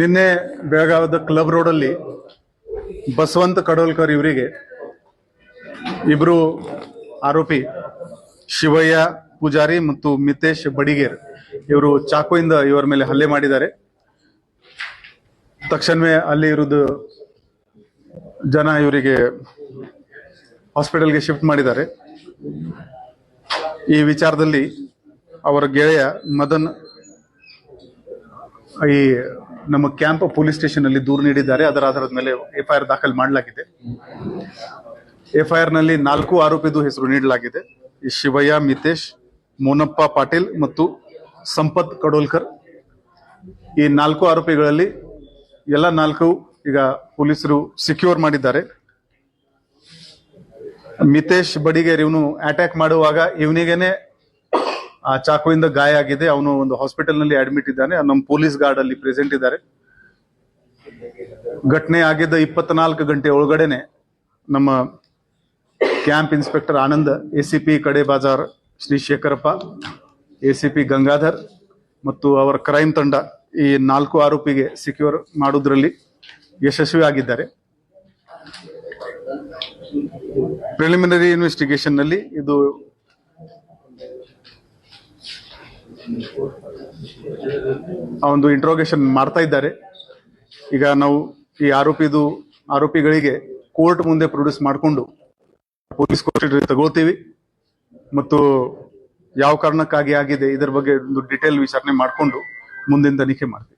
ನಿನ್ನೆ ಬೆಳಗಾವದ ಕ್ಲಬ್ ರೋಡಲ್ಲಿ ಬಸವಂತ ಕಡೋಲ್ಕರ್ ಇವರಿಗೆ ಇಬ್ರು ಆರೋಪಿ ಶಿವಯ್ಯ ಪೂಜಾರಿ ಮತ್ತು ಮಿತೇಶ್ ಬಡಿಗೇರ್ ಇವರು ಚಾಕುವಿಂದ ಇವರ ಮೇಲೆ ಹಲ್ಲೆ ಮಾಡಿದ್ದಾರೆ. ತಕ್ಷಣವೇ ಅಲ್ಲಿ ಇರೋದು ಜನ ಇವರಿಗೆ ಹಾಸ್ಪಿಟಲ್ಗೆ ಶಿಫ್ಟ್ ಮಾಡಿದ್ದಾರೆ. ಈ ವಿಚಾರದಲ್ಲಿ ಅವರ ಗೆಳೆಯ ಮದನ್ ಈ ನಮ್ಮ ಕ್ಯಾಂಪ್ ಪೊಲೀಸ್ ಸ್ಟೇಷನ್ ಅಲ್ಲಿ ದೂರು ನೀಡಿದ್ದಾರೆ. ಅದರ ಆಧಾರದ ಮೇಲೆ ಎಫ್ಐಆರ್ ದಾಖಲು ಮಾಡಲಾಗಿದೆ. ಎಫ್ಐಆರ್ನಲ್ಲಿ ನಾಲ್ಕು ಆರೋಪಿದು ಹೆಸರು ನೀಡಲಾಗಿದೆ. ಶಿವಯ್ಯ, ಮಿತೇಶ್, ಮೋನಪ್ಪ ಪಾಟೀಲ್ ಮತ್ತು ಸಂಪತ್ ಕಡೋಲ್ಕರ್. ಈ ನಾಲ್ಕು ಆರೋಪಿಗಳಲ್ಲಿ ಎಲ್ಲ ನಾಲ್ಕು ಈಗ ಪೊಲೀಸರು ಸಿಕ್ಯೂರ್ ಮಾಡಿದ್ದಾರೆ. ಮಿತೇಶ್ ಬಡಿಗೇರ್ ಇವನು ಅಟ್ಯಾಕ್ ಮಾಡುವಾಗ ಇವನಿಗೇನೆ, ಆ, ಚಾಕುವಿಂದ ಗಾಯ ಆಗಿದೆ. ಅವನು ಒಂದು ಹಾಸ್ಪಿಟಲ್ನಲ್ಲಿ ಅಡ್ಮಿಟ್ ಇದ್ದಾನೆ. ನಮ್ಮ ಪೊಲೀಸ್ ಗಾರ್ಡ್ ಅಲ್ಲಿ ಪ್ರೆಸೆಂಟ್ ಇದ್ದಾರೆ. ಘಟನೆ ಆಗಿದ್ದ ಇಪ್ಪತ್ನಾಲ್ಕು ಗಂಟೆ ಒಳಗಡೆನೆ ನಮ್ಮ ಕ್ಯಾಂಪ್ ಇನ್ಸ್ಪೆಕ್ಟರ್ ಆನಂದ್ ಪಿ ಕಡೆ ಬಾಜಾರ್ Shri Shekharappa A C P Gangadhar ಮತ್ತು ಅವರ ಕ್ರೈಮ್ ತಂಡ ಈ ನಾಲ್ಕು ಆರೋಪಿಗೆ ಸಿಕ್ಯೂರ್ ಮಾಡುವುದರಲ್ಲಿ ಯಶಸ್ವಿ ಆಗಿದ್ದಾರೆ ಪ್ರಿಲಿಮಿನರಿ ಇನ್ವೆಸ್ಟಿಗೇಷನ್ನಲ್ಲಿ ಇದು ಆ ಒಂದು ಇಂಟ್ರೋಗೇಷನ್ ಮಾಡ್ತಾ ಇದ್ದಾರೆ. ಈಗ ನಾವು ಈ ಆರೋಪಿದು ಆರೋಪಿಗಳಿಗೆ ಕೋರ್ಟ್ ಮುಂದೆ ಪ್ರೊಡ್ಯೂಸ್ ಮಾಡಿಕೊಂಡು ಪೊಲೀಸ್ ಕೋರ್ಟ್ ತಗೊಳ್ತೀವಿ. ಮತ್ತು ಯಾವ ಕಾರಣಕ್ಕಾಗಿ ಆಗಿದೆ ಇದರ ಬಗ್ಗೆ ಒಂದು ಡಿಟೇಲ್ ವಿಚಾರಣೆ ಮಾಡಿಕೊಂಡು ಮುಂದಿನ ತನಿಖೆ ಮಾಡ್ತೀವಿ.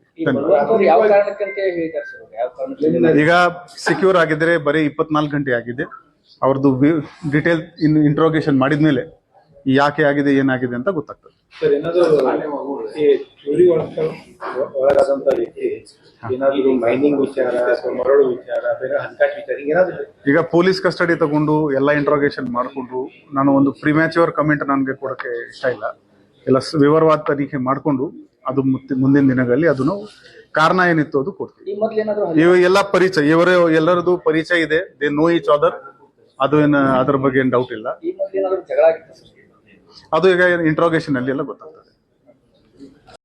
ಈಗ ಸೆಕ್ಯೂರ್ ಆಗಿದ್ರೆ ಬರೀ ಇಪ್ಪತ್ನಾಲ್ಕು ಗಂಟೆ ಆಗಿದೆ. ಅವ್ರದ್ದು ಡಿಟೇಲ್ ಇನ್ ಇಂಟ್ರೋಗೇಷನ್ ಮಾಡಿದ್ಮೇಲೆ ಯಾಕೆ ಆಗಿದೆ ಏನಾಗಿದೆ ಅಂತ ಗೊತ್ತಾಗ್ತದೆ. ಸರ್ ಏನಾದ್ರು ಈ ಚೋರಿ ಒಳಗ ಒಳಗಾದಂತ ವ್ಯಕ್ತಿ ಏನಾದ್ರು ಮೈನಿಂಗ್ ವಿಚಾರ ಅಥವಾ ಮರಳು ವಿಚಾರ ಬೇರೆ ಹಣಕಾಸು ವಿಚಾರ ಏನಾದ್ರು ಈಗ ಪೊಲೀಸ್ ಕಸ್ಟಡಿ ತಗೊಂಡು ಎಲ್ಲ ಇಂಟ್ರೋಗೇಷನ್ ಮಾಡಿಕೊಂಡು ನಾನು ಒಂದು ಪ್ರಿಮ್ಯಾಚ್ಯೂರ್ ಕಮೆಂಟ್ ನನಗೆ ಕೊಡಕ್ಕೆ ಇಷ್ಟ ಇಲ್ಲ. ಎಲ್ಲ ವಿವರವಾದ ತನಿಖೆ ಮಾಡಿಕೊಂಡು ಅದು ಮುಂದಿನ ದಿನಗಳಲ್ಲಿ ಅದನ್ನು ಕಾರಣ ಏನಿತ್ತು ಅದು ಕೊಡ್ತೀವಿ. ಇವ ಎಲ್ಲ ಪರಿಚಯ ಇವರೇ ಎಲ್ಲರದು ಪರಿಚಯ ಇದೆ. ದೇ ನೋ ಈಚ್ ಅದರ್ ಅದು ಏನು ಅದ್ರ ಬಗ್ಗೆ ಏನು ಡೌಟ್ ಇಲ್ಲ. ಅದು ಈಗ ಇಂಟ್ರೋಗೇಷನ್ ಅಲ್ಲಿ ಎಲ್ಲ ಗೊತ್ತಾಗ್ತದೆ.